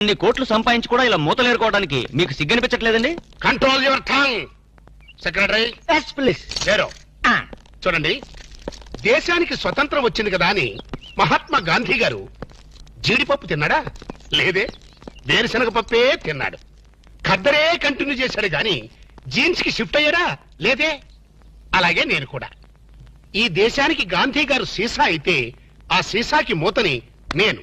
ఇన్ని కోట్లు సంపాదించి కూడా ఇలా మూతలేరుకోవడానికి మీకు సిగ్గనిపించట్లేదండి? Control your tongue secretary yes please లేరో చూడండి దేశానికి స్వతంత్రం వచ్చింది కదా అని మహాత్మా గాంధీ గారు జీడిపప్పు తిన్నాడా? లేదే. వేరుశనగ పప్పే తిన్నాడు. ఖద్దరే కంటిన్యూ చేశాడు గాని జీన్స్కి షిఫ్ట్ అయ్యాడా? లేదే. అలాగే నేను కూడా. ఈ దేశానికి గాంధీ గారు సీసా అయితే ఆ సీసాకి మూతని నేను.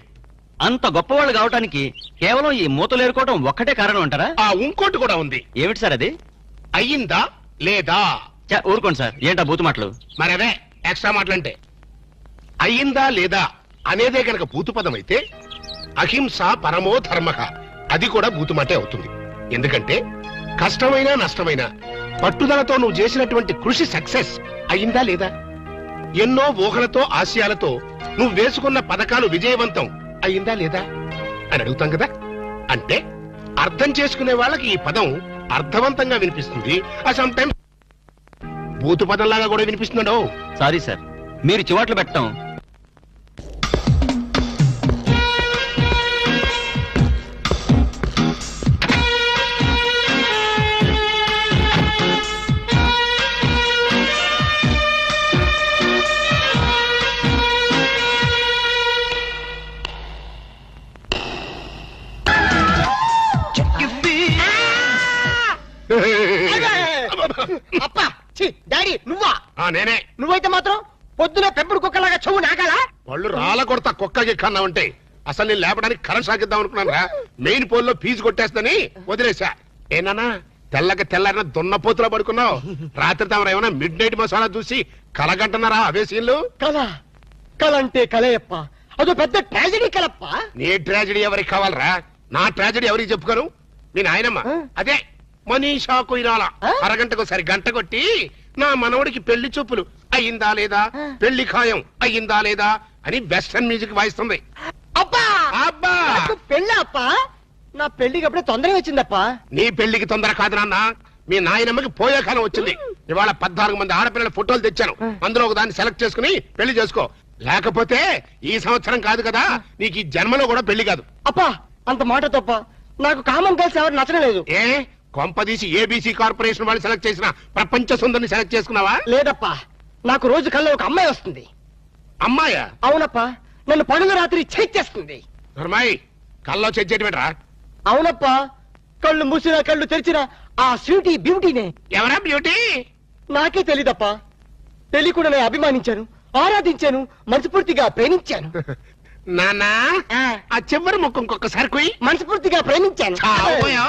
అంత గొప్పవాళ్ళు కావటానికి కేవలం ఈ మూతలేరుకోవడం ఒక్కటే కారణం అంటారా? ఆ ఇంకోటి కూడా ఉంది. ఏమిటి సార్ అది? అయ్యిందా లేదా? చ, ఊరుకోండి సార్. ఏంటా బూతు మాటలు? మరి అదే ఎక్స్ట్రా మాటలంటే. అయ్యిందా లేదా అనేదే గనక భూతుపదం అయితే అహింస పరమో ధర్మ. అది కూడా భూతుమాటే అవుతుంది. ఎందుకంటే కష్టమైనా నష్టమైనా పట్టుదలతో నువ్వు చేసినటువంటి కృషి సక్సెస్ అయ్యిందా లేదా? ఎన్నో ఊహలతో ఆశయాలతో నువ్వు వేసుకున్న పథకాలు విజయవంతం. అయిందా లేదా అని అడుగుతాం కదా? అంటే అర్థం చేసుకునే వాళ్ళకి ఈ పదం అర్థవంతంగా వినిపిస్తుంది. సమ్ టైమ్స్ బూతు పదంలాగా కూడా వినిపిస్తున్నాడు సారీ సార్ మీరు చివాట్లు పెట్టడం పొద్దున పెంపుడు కుక్కలాగా చెవు నాకాలా? వాళ్ళు రాళ్ళ కొడతా కుక్కకి కన్నావంటే అసలు నేను లేపడానికి కరెంట్ సాగిద్దాం అనుకున్నాను రా మెయిన్ పోల్లో ఫీజు కొట్టేస్తని వదిలేసా ఏనానా తెల్లకి తెల్లారిన దున్నపోతులో పడుకున్నావు? రాత్రి తమరు ఏమైనా మిడ్ నైట్ మసాలా చూసి కలగంటున్నారా అవే సీన్లు? కళ కళ అంటే కలయప్ప అదో పెద్ద ట్రాజడీ కలప్ప నీ ట్రాజడీ ఎవరికి కావాలరా? నా ట్రాజడీ ఎవరికి చెప్పుకోను మీ నాయనమ్మ? అదే మనీషా కొయిరాల? అరగంటకు సరి గంట కొట్టి నా మనవడికి పెళ్ళి చూపులు. అయ్యిందా లేదా. పెళ్ళి ఖాయం అయ్యిందా లేదా అని వెస్టర్న్ మ్యూజిక్ వాయిస్తుంది. అబ్బా! అబ్బా! నాకు పెళ్ళి అప్ప? నా పెళ్ళికి అప్పుడే తొందరగా వచ్చిందప్ప? నీ పెళ్ళికి తొందర కాదు నాన్న. మీ నాయనమ్మకి పోయే కాలం వచ్చింది. ఇవాళ పద్నాలుగు మంది ఆడపిల్లల ఫోటోలు తెచ్చాను. అందులో ఒక దాన్ని సెలెక్ట్ చేసుకుని పెళ్ళి చేసుకో. లేకపోతే ఈ సంవత్సరం కాదు కదా నీకు ఈ జన్మలో కూడా పెళ్ళి కాదు. అప్ప అంత మాట తప్ప. నాకు కామన్ గర్ల్స్ ఎవరు నచ్చడం లేదు. ఏ? కొంపదీసి ఏబీసీ కార్పొరేషన్ వాళ్ళు సెలెక్ట్ చేసిన ప్రపంచ సుందరిని సెలెక్ట్ చేసుకున్నావా? లేదప్ప. నాకు రోజు కల్లో ఒక అమ్మాయి వస్తుంది. అమ్మాయా? అవునప్ప నన్ను పనుల రాత్రి చేస్తుంది. ధర్మాయి కల్లో చెచ్చేటరా అవునప్ప కళ్ళు మూసినా కళ్ళు తెరిచినా ఆ స్వీటీ బ్యూటీనే. ఎవరా బ్యూటీ? నాకే తెలీదప్ప. తెలియకుండా నేను అభిమానించాను ఆరాధించాను మనస్ఫూర్తిగా ప్రేమించాను. నానా ఆ, ఆ చివరి ముఖం ఇంకొకసారి కుయ్ మనస్ఫూర్తిగా ప్రేమించాను. చావోయో.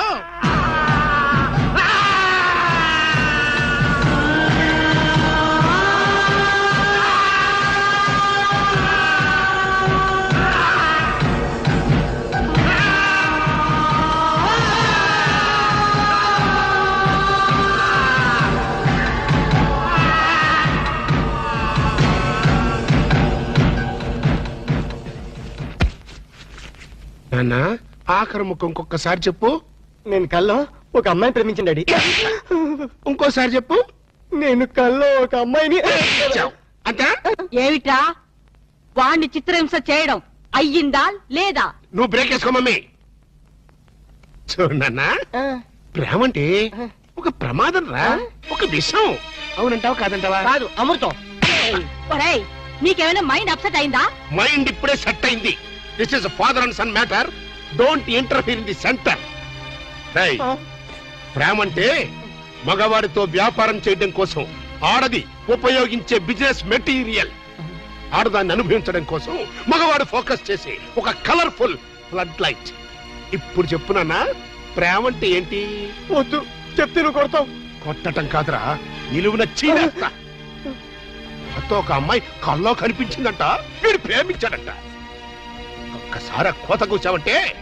నాన్నా ఆఖరి ముఖం ఇంకొకసారి చెప్పు. నేను కల్లో ఒక అమ్మాయిని ప్రేమించండి ఇంకోసారి చెప్పు. నేను కల్లో ఒక అమ్మాయిని. ఏమిట్రా? వాణ్ణి చిత్రహింస చేయడం అయ్యిందా లేదా? నువ్వు బ్రేక్ వేసుకో మమ్మీ. చూడు నాన్నా ఆ, ప్రేమ అంటే ఒక ప్రమాదం రా. ఒక విషం. అవునంటావా కాదంటావా? కాదు అమృతం. ఒరేయ్ నీకేమైనా మైండ్ అప్సెట్ అయిందా? మైండ్ ఇప్పుడే సెట్ అయింది. This is father and son matter don't interfere in the centre ప్రేమ అంటే మగవాడితో వ్యాపారం చేయడం కోసం ఆడది ఉపయోగించే బిజినెస్ మెటీరియల్ ఆడదాన్ని అనుభవించడం కోసం మగవాడు ఫోకస్ చేసి ఒక కలర్ఫుల్ బ్లడ్ లైట్ ఇప్పుడు చెప్పునన్నా ప్రేమ అంటే ఏంటి? వద్దు చెప్తే నువ్వు కొడతావు. కొట్టటం కాదురా నిలువున చీనేస్తా నాతో ఒక అమ్మాయి కల్లో కనిపించిందంట వీడు ప్రేమించాడంట. ఒక్కసారి కోత కూర్చావంటే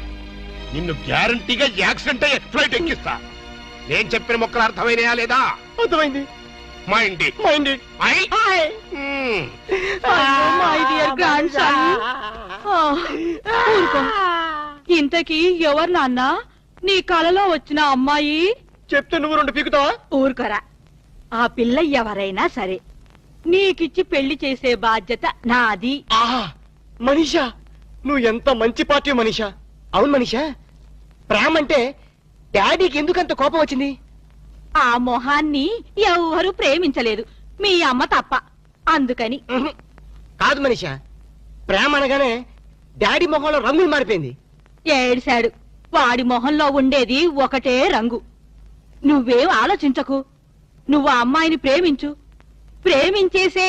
నిన్ను గ్యారంటీగా యాక్సిడెంట్ అయ్యే ఫ్లైట్ ఎక్కిస్తా. నేను చెప్పిన మొక్కలు అర్థమైనయా లేదా? అర్థమైంది. మా మైండ్? మ్మ్. my dear grandson. ఊరుకో. ఇంతకీ ఎవరు నాన్న? నీ కలలో వచ్చిన అమ్మాయి? చెప్తే నువ్వు రెండు పీకుతావా? ఊరుకోరా. ఆ పిల్ల ఎవరైనా సరే నీకిచ్చి పెళ్ళి చేసే బాధ్యత నాది. ఆహా మనీషా? నువ్వు ఎంత మంచి పార్టీ మనీషా? అవును మనీషా? ప్రేమ అంటే డాడీకి ఎందుకంత కోపం వచ్చింది? ఆ మొహాన్ని ఎవ్వరూ ప్రేమించలేదు. మీ అమ్మ తప్ప. అందుకని. కాదు మనిషా ప్రేమ అనగానే డాడీ మొహంలో రంగులు మారిపోయింది. ఏడిశాడు వాడి మొహంలో ఉండేది ఒకటే రంగు. నువ్వేం ఆలోచించకు. నువ్వు ఆ అమ్మాయిని ప్రేమించు. ప్రేమించేసే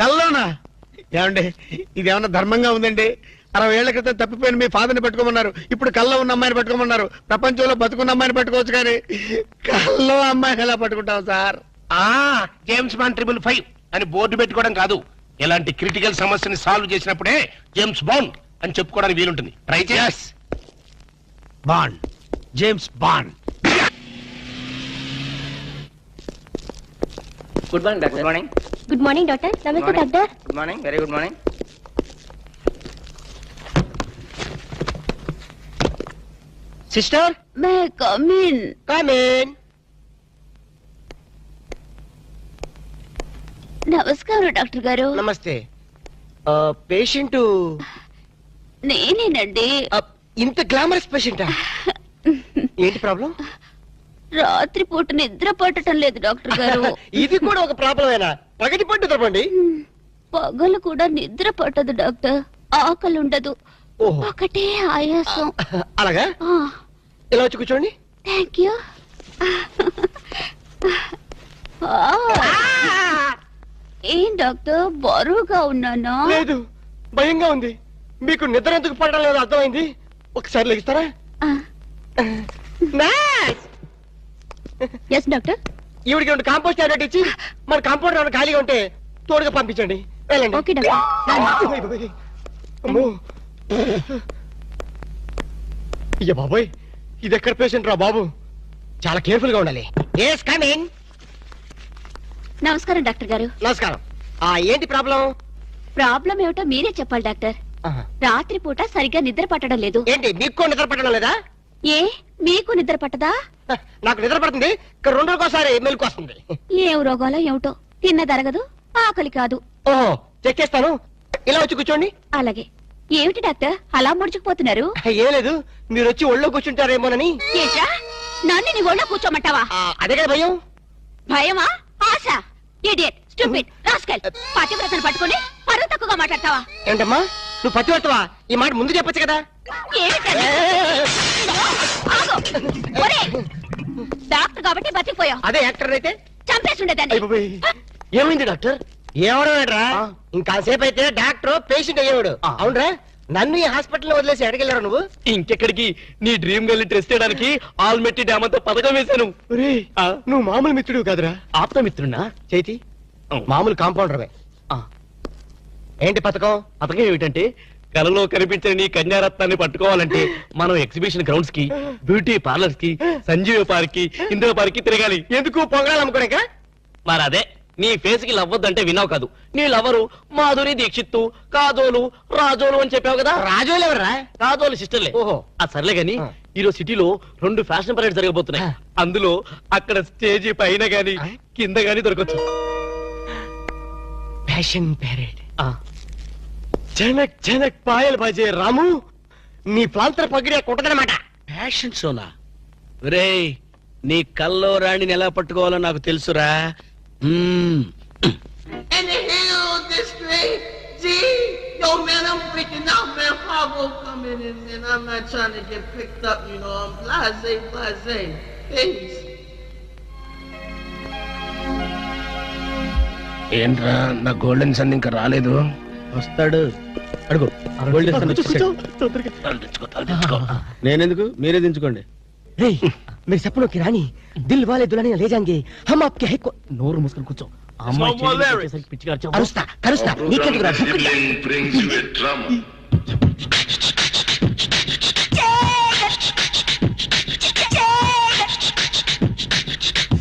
కల్లోనా? ఏమండి ఇది ఏమన్నా ధర్మంగా ఉందండి? అరవై ఏళ్ళ క్రితం తప్పిపోయిన మీ ఫాదర్ని పెట్టుకోమన్నారు. ఇప్పుడు కల్లో ఉన్న అమ్మాయిని పెట్టుకోమన్నారు. ప్రపంచంలో బతుకున్న అమ్మాయిని పెట్టుకోవచ్చు కానీ కల్లో అమ్మాయిని ఎలా పట్టుకుంటాం సార్? ఆ జేమ్స్ బాండ్ ట్రిపుల్ ఫైవ్ అని బోర్డు పెట్టుకోవడం కాదు. ఇలాంటి క్రిటికల్ సమస్యని సాల్వ్ చేసినప్పుడే జేమ్స్ బాండ్ అని చెప్పుకోవడానికి వీలుంటుంది. ట్రై చేస్ Bond. James Bond. Good morning doctor. Good morning. Good morning doctor నమస్తే doctor good morning very good morning sister may come in come in నమస్కారం డాక్టర్ గారు నమస్తే పేషెంట్ నేనేనండి. ఇంత గ్లామరస్ పేషెంటా ఏంటి ప్రాబ్లం రాత్రి పూట నిద్ర పట్టడం లేదు డాక్టర్ గారు. ఇది కూడా ఒక ప్రాబ్లమేనా పగటి పట్టు తప్పండి పగలు కూడా నిద్ర పట్టదు డాక్టర్. ఆకలి ఉండదు ఒకటే ఆయాసం. అలాగా? ఇలా వచ్చి కూర్చోండి. Thank you. ఏం డాక్టర్? బరువుగా ఉన్నానా? లేదు. భయంగా ఉంది. మీకు నిద్ర ఎందుకు పడడం లేదు అర్థమైంది. ఒకసారి లెగిస్తారా? Yes doctor. ఈవిడికి రెండు కాంపోస్ట్ టాబ్లెట్ ఇచ్చి మన కాంపౌండ్ ఏమైనా ఖాళీగా ఉంటే తోడుగా పంపించండి. వెళ్ళండి. Okay doctor. అమ్మో. అయ్య బాబోయ్ ఇది ఎక్కడ పేషెంట్ రా బాబు? చాలా కేర్ఫుల్గా ఉండాలి ఎస్ కమింగ్ నమస్కారం డాక్టర్ గారు. నమస్కారం. ఆ ఏంటి ప్రాబ్లం? ప్రాబ్లం ఏమిటో మీరే చెప్పాలి డాక్టర్. రాత్రి పూట సరిగ్గా నిద్ర పట్టడం లేదు. ఏంటి మీకు కూడా నిద్ర పట్టడం లేదా? ఏ మీకు నిద్ర పట్టదా? నాకు నిద్ర పడుతుంది. ఇక్కడ రెండు రోజుకోసారి మెలకు వస్తుంది. ఏం రోగాలో ఏమిటో తిన్నదరగదు ఆకలి కాదు. ఓహో చెక్ చేస్తాను. ఇలా వచ్చి కూర్చోండి. అలాగే. ఏమిటి డాక్టర్? అలా ముడుచుకుపోతున్నారు? ఏం లేదు. మీరు వచ్చి ఒళ్ళో కూర్చుంటారేమోనని. ఏంట్రా? నన్ను నీ ఒళ్ళో కూర్చోమంటావా? అదే కదా భయం. భయమా? ఆశ. Idiot stupid rascal. పతివ్రతను పట్టుకొని పరువు తక్కువగా మాట్లాడతావా? ఏంటమ్మా? నువ్వు పత్తి పడతావా ఈ మాట ముందు చెప్పొచ్చు కదా. ఏమిటది? డాక్టర్ కాబట్టి బతికిపోయావు. అదే యాక్టర్ అయితే? చంపేసి ఉండేదాన్ని అయిపోయి ఏమైంది డాక్టర్? ఏమన్నాడ్రా ఇంకాసేపు అయితే డాక్టర్ పేషెంట్ అయ్యేవాడు. అవునరా? నన్ను ఈ హాస్పిటల్లో వదిలేసి ఎడగెళ్ళారు నువ్వు? ఇంకెక్కడికి? నీ డ్రీమ్ గల్ని ట్రెస్ చేయడానికి ఆల్మెట్టి డ్యామ్ అంతా పథకం వేశాను ఆ. నువ్వు మామూలు మిత్రుడు కాదురా. ఆప్తమిత్రున్నా చేతి మామూలు కాంపౌండర్ ఆ. ఏంటి పథకం? పథకం ఏమిటంటే కలలో కనిపించని నీ కన్యారత్నాన్ని పట్టుకోవాలంటే మనం ఎగ్జిబిషన్ గ్రౌండ్స్కి బ్యూటీ పార్లర్స్కి సంజీవ పార్క్కి ఇందిరా పార్క్కి తిరగాలి ఎందుకు పొంగడాలు అమ్ముకోలేక మరి అదే నీ ఫేస్కి లవ్వద్దంటే విన్నావు కాదు నీ లవరు మాధురి దీక్షిత్తు కాజోలు రాజోలు అని చెప్పావు కదా రాజోలు ఎవర్రా కాజోలు సిస్టర్లే ఓహో. ఆ సర్లే గాని. ఈరోజు సిటీలో రెండు ఫ్యాషన్ పరేడ్ జరగబోతున్నాయి. అందులో అక్కడ స్టేజీ పైన గాని. కింద గాని దొరకచ్చు ఫ్యాషన్ ప్యారేడ్ ఆ. జనక్ జనక్ పాయలు బజే రాము నీ ప్లాంతర పగిడి కుట్టదనమాట. ఫ్యాషన్ సోనా. రే నీ కల్లో రాణిని ఎలా పట్టుకోవాలో నాకు తెలుసురా. ఏంట్రా నా గోల్డెన్ సన్ ఇంకా రాలేదు? వస్తాడు. అడుగు. గోల్డ్. నేనెందుకు? మీరే దించుకోండి. మీరు చెప్పలోకి రాని దిల్ వాలే దులని లే జాంగే హమ్ ఆప్కే హై నోరు మూసుకొని కూర్చో. అరుస్తా కరుస్తా నీకెందుకు రా.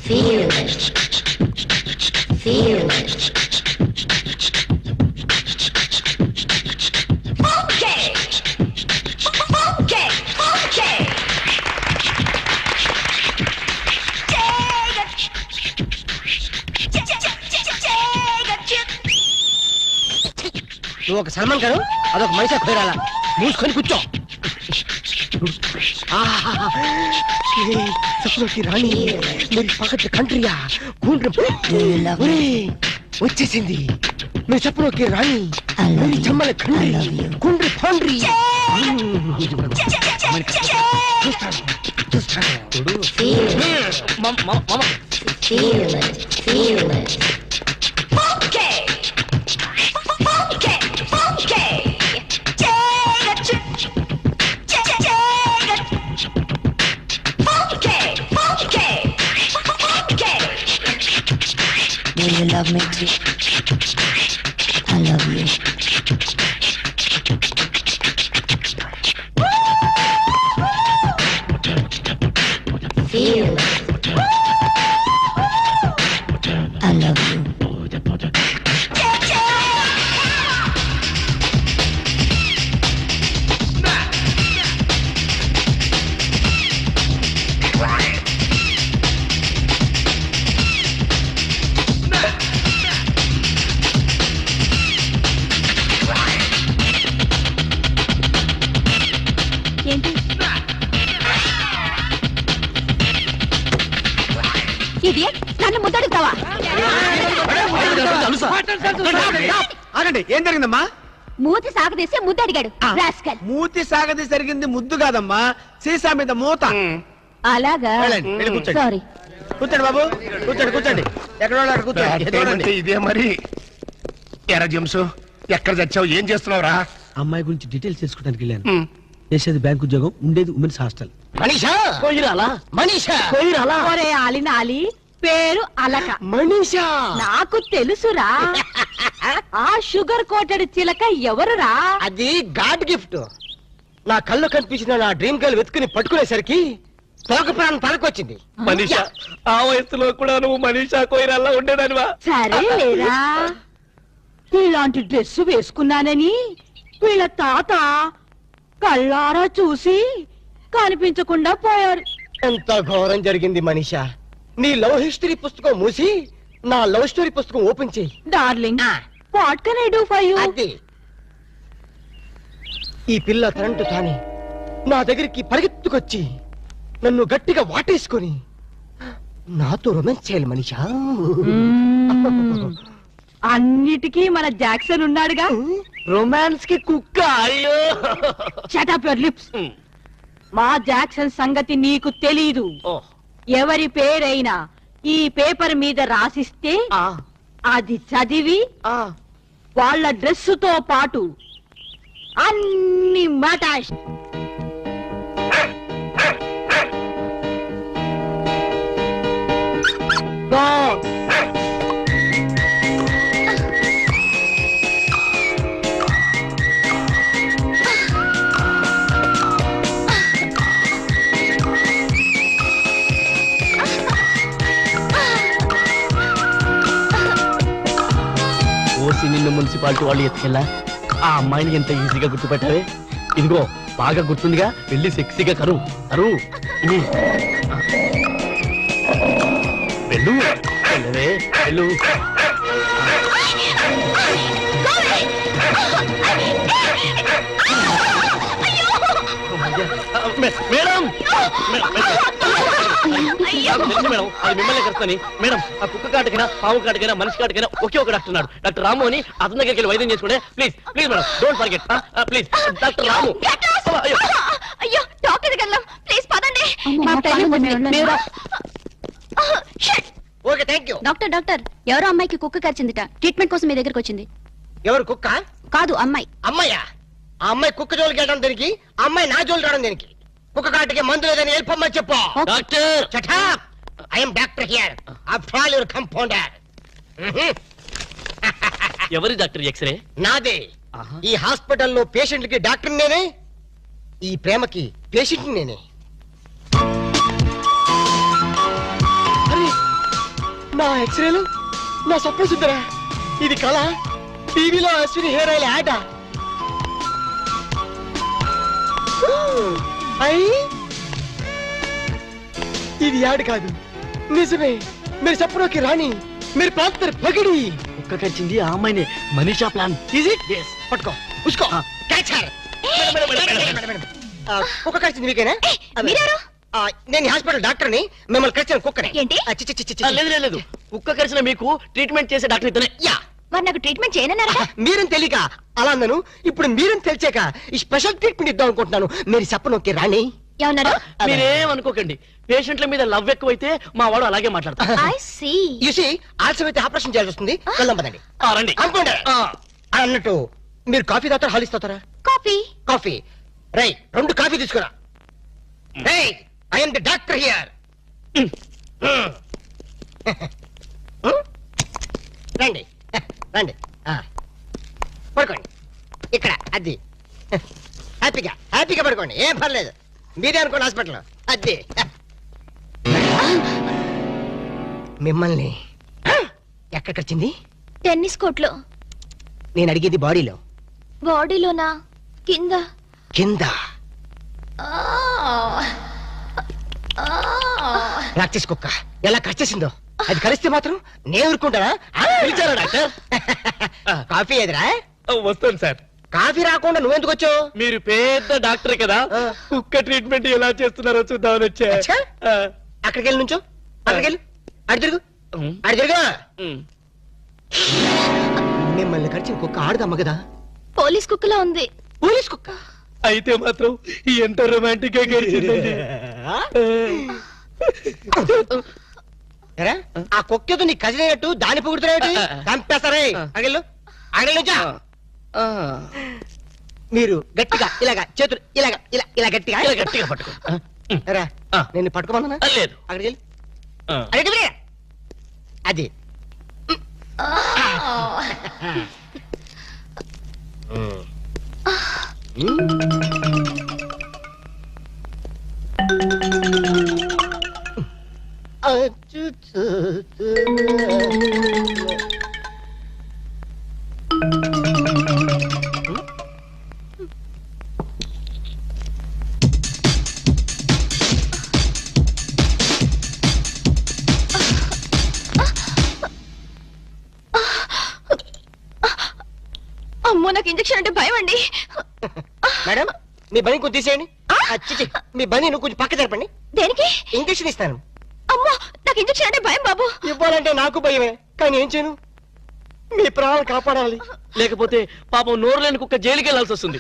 Feel it. Feel. It. నువ్వు ఒక సల్మాన్ గారు అదొక మనిషి ఖోరాలా మూసుకొని కూర్చో. సప్నోకి రాణి మీరు పక్కన కంట్రీయా గుండ్ర వచ్చేసింది. మీరు సప్నోకి రాణి మీరు చమ్మల కండ్రి గుండ్రి పాండ్రి. చూస్తాను చూస్తాను. మామ, Do you love me too? I love you. Feel idiot నన్ను ముద్దడుగుతావా ఆగండి ఏం జరిగిందమ్మా? మూతి సాగదీసి ముద్దడిగాడు రాస్కల్ మూతి సాగది జరిగింది ముద్దు కాదమ్మా సీసా మీద మూత. అలాగా? వెళ్ళండి, వెళ్ళి కూర్చోండి. సారీ కూర్చోండి బాబు కూర్చోండి కూర్చోండి. ఎక్కడ వాళ్ళు అక్కడ కూర్చోండి. ఇదే మరి? ఎరా జంసు ఎక్కడ చచ్చావు ఏం చేస్తున్నావురా? అమ్మాయి గురించి డీటెయిల్స్ తెలుసుకోవడానికి వెళ్ళాను. చేసేది బ్యాంక్ ఉద్యోగం ఉండేది ఉమెన్స్ హాస్టల్. మనీషా? మనీషా? కొయ్యరాలా ఒరే ఆలిన ఆలి పేరు అలక. మనీషా? నాకు తెలుసురా. ఆ షుగర్ కోటెడ్ చిలక ఎవరురా? అది గాడ్ గిఫ్ట్. నా కళ్ళు కనిపించిన నా డ్రీమ్ గర్ల్ వెతుకుని పట్టుకునేసరికి తోక ప్రాణం తలకొచ్చింది. మనీషా ఆ వయసులో కూడా నువ్వు మనీషా కొయ్యరాలా ఉండేదానివా? సరే లేరా. ఇలాంటి డ్రెస్ వేసుకున్నానని వీళ్ళ తాత కళ్ళారా చూసి కనిపించకుండా పోయారు. ఎంత ఘోరం జరిగింది మనీషా. నీ లవ్ హిస్టరీ పుస్తకం మూసి నా లవ్ స్టోరీ పుస్తకం ఓపెన్ చేయి. Darling what can I do for you? అది. ఈ పిల్ల కరెంటు తాని. నా దగ్గరికి పరిగెత్తుకొచ్చి నన్ను గట్టిగా వాటేసుకొని నాతో రొమాన్స్ చేయాలి మనిషా. అన్నిటికీ మన జాక్సన్ ఉన్నాడుగా. రొమాన్స్కి కుక్క అయ్యో. షటప్ యువర్ లిప్స్ మా జాక్సన్ సంగతి నీకు తెలీదు. ఓ, ఎవరి పేరైనా ఈ పేపర్ మీద రాసిస్తే ఆ, అది చదివి ఆ. వాళ్ళ డ్రెస్సుతో పాటు అన్ని మటాష్. Go. మున్సిపాలిటీ వాళ్ళు ఎత్తుకెళ్ళా ఆ అమ్మాయిని ఎంత ఈజీగా గుర్తుపెట్టావే? ఇదిగో బాగా గుర్తుందిగా వెళ్ళి సెక్సీగా కరు కరు. వెళ్ళు. వెళ్ళవే వెళ్ళు. మేడం! మేడం అది మిమ్మల్ని కలుస్తాని మేడం ఆ కుక్క కాటకైనా పాము కాటకైనా మనిషి కాటకైనా ఒకే ఒక డాక్టర్ ఉన్నాడు. డాక్టర్ రాము అని అతని దగ్గరికి వెళ్ళి వైద్యం please please madam don't forget. Please doctor Ramu. అయ్యో. అయ్యో డాక్టర్ దగ్గర ప్లీజ్ పదండి. మా okay thank you. Doctor doctor ఎవరో అమ్మాయికి కుక్క కరిచిందిట. ట్రీట్మెంట్ కోసం మీ దగ్గరకు వచ్చింది. ఎవరు కుక్క? కాదు అమ్మాయి. అమ్మాయ్యా ఆ అమ్మాయి కుక్క జోలికి వెళ్ళడం దేనికి? ఆ అమ్మాయి నా జోలికి రావడం దేనికి? కుక్క కాటికి మందు లేదని వెళ్ళిపోమ్మని చెప్పు. Doctor. I'm doctor here. After all your compounder. ఎవరి డాక్టర్ ఎక్స్రే? నాదే. ఈ హాస్పిటల్లో పేషెంట్లకి డాక్టర్ నేనే. ఈ ప్రేమకి పేషెంట్ నేనే. నా ఎక్స్రేలు? నా స్వప్న సుందరా? ఇది కళ? టీవీలో అశ్విని హెయిర్ ఆయిల్ యాడ్? ఇది యాడ్ కాదు. నిజమే మీరు చెప్పడానికి రాణి మీరు ప్రాంతర్ పగిడి. కుక్క కరిచింది ఆ అమ్మాయిని? మనీషా ప్లాన్. ఈజ్ ఇట్ పట్టుకో ఉసుకో. క్యాచ్ హర్ కుక్క కరిచింది మీకేనా? మీరెవరు? ఆ, నేను ఈ హాస్పిటల్ డాక్టర్ని మిమ్మల్ని కరిచిన కుక్కని. ఏంటి? ఆ, చి, చి, చి, చి, చి. లేదు లేదు, లేదు. కుక్క కరిచిన మీకు ట్రీట్మెంట్ చేసే డాక్టర్ ఇతనే. యా. మరి నాకు ట్రీట్మెంట్ చేయనన్నారా మీరని తెలియక? అలా అన్నాను. ఇప్పుడు మీరని తెలిసాక ఈ స్పెషల్ ట్రీట్మెంట్ ఇద్దాం అనుకుంటున్నాను. మీరు చెప్పనొక్కే రాణి. ఏమన్నారు మీరేం అనుకోకండి. పేషెంట్ల మీద లవ్ ఎక్కువైతే మా వాడు అలాగే మాట్లాడతారు ఐ సీ యూసి ఆలస్యం అయితే ఆపరేషన్ చేయాల్సి వస్తుంది. వెళ్దాం పదండి. ఆ, రండి. అనుకోండి. ఆ, అన్నట్టు మీరు కాఫీ తాగుతారా హాల్ ఇస్తారా కాఫీ. కాఫీ. రై రెండు కాఫీ తీసుకురా. రై ఐఎమ్ ది డాక్టర్ హియర్ రండి రండి. ఆ. పడుకోండి. ఇక్కడ అది హ్యాపీగా హ్యాపీగా పడుకోండి. ఏం పర్లేదు. మీరే అనుకోండి హాస్పిటల్ అది మిమ్మల్ని ఎక్కడికి వచ్చింది? టెన్నిస్ కోర్ట్లో. నేను అడిగేది బాడీలో. బాడీలోనా? కింద. కింద. ప్రాక్టీస్ కుక్క. ఎలా కరిచేసిందో అది కరిస్తే మాత్రం నేను ఊరుకుంటానా? పిలిచారా డాక్టర్? కాఫీ ఎదురా వస్తాను సార్. కాఫీ రాకుండా నువ్వెందుకు వచ్చావు? మీరు పెద్ద డాక్టర్ కదా. కుక్క ట్రీట్మెంట్ ఎలా చేస్తున్నారో చూద్దామని వచ్చా. అక్కడికి వెళ్ళి నుంచో. అక్కడికి వెళ్ళు అడి తిరుగు. ఉమ్, అడి తిరుగు. ఉమ్. మిమ్మల్ని కరిచిన కుక్క ఆడదమ్మ కదా. పోలీస్ కుక్కలా ఉంది. పోలీస్ కుక్క? అయితే మాత్రం ఎంత రొమాంటిక్గా గడిచిందండి. ఎరా, ఆ. కుక్కతో నీ కజినట్టు దాని పొగుడుతున్నాయి చంపేస్తారే. అగలు అగలు నుంచో? ఆ, మీరు గట్టిగా ఇలాగా చేతులు ఇలాగా ఇలా ఇలా గట్టిగా ఇలా గట్టిగా పట్టుకో. ఎరా. నేను పట్టుకోమన్నా లేదు. అక్కడికి వెళ్ళి. ఆ. అక్కడికి వెళ్ళి. అది అమ్మో నాకు ఇంజెక్షన్ అంటే భయం అండి. మేడం మీ బని కొంచెం తీసేయండి. ఆ, చిచి, మీ బని నువ్వు కొంచెం పక్క జరపండి దేనికి? ఇంజక్షన్ ఇస్తాను. నాకు ఇంజెక్షన్ అంటే భయం బాబు? ఇవ్వాలంటే నాకు భయమే. కానీ ఏం చేయను? మీ ప్రాణాలు కాపాడాలి. లేకపోతే పాపం నోరు లేని కుక్క జైలుకి వెళ్ళాల్సి వస్తుంది.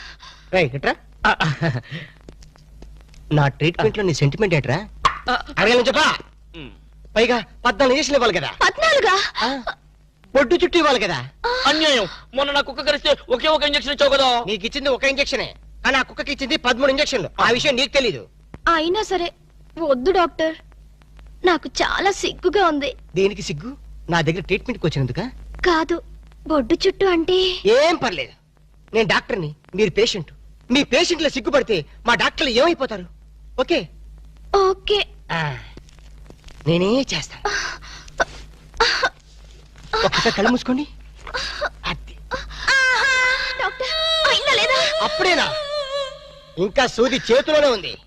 రైట్ ఎట్రా నా ట్రీట్మెంట్లో నీ సెంటిమెంట్ ఏంట్రా? ఆ, అడగలను చెప్పా. పైగా పద్నాలుగు ఇంజక్షన్ ఇవ్వాలి కదా. పద్నాలుగా? బొడ్డు చుట్టూ ఇవ్వాలి కదా. అన్యాయం. మొన్న నా కుక్క కరిస్తే ఒకే ఒక ఇంజక్షన్ ఇచ్చావు కదా. నీకు ఇచ్చింది ఒక ఇంజక్షనే కానీ ఆ కుక్కకి ఇచ్చింది పదమూడు ఇంజక్షన్లు ఆ. విషయం నీకు తెలీదు. అయినా సరే వద్దు డాక్టర్. నాకు చాలా సిగ్గుగా ఉంది. దేనికి సిగ్గు? నా దగ్గర ట్రీట్మెంట్కి వచ్చినందుక? కాదు బొడ్డు చుట్టూ అంటే? ఏం పర్లేదు. నేను డాక్టర్ని మీరు పేషెంట్ మీ పేషెంట్ల సిగ్గుపడితే మా డాక్టర్లు ఏమైపోతారు? ఓకే? ఓకే. ఆ, నేనే చేస్తాను. ఒక్కసారి కళ్ళు మూసుకోండి. అది. డాక్టర్ అయిందా లేదా? అప్పుడేనా? ఇంకా సూది చేతిలోనే ఉంది.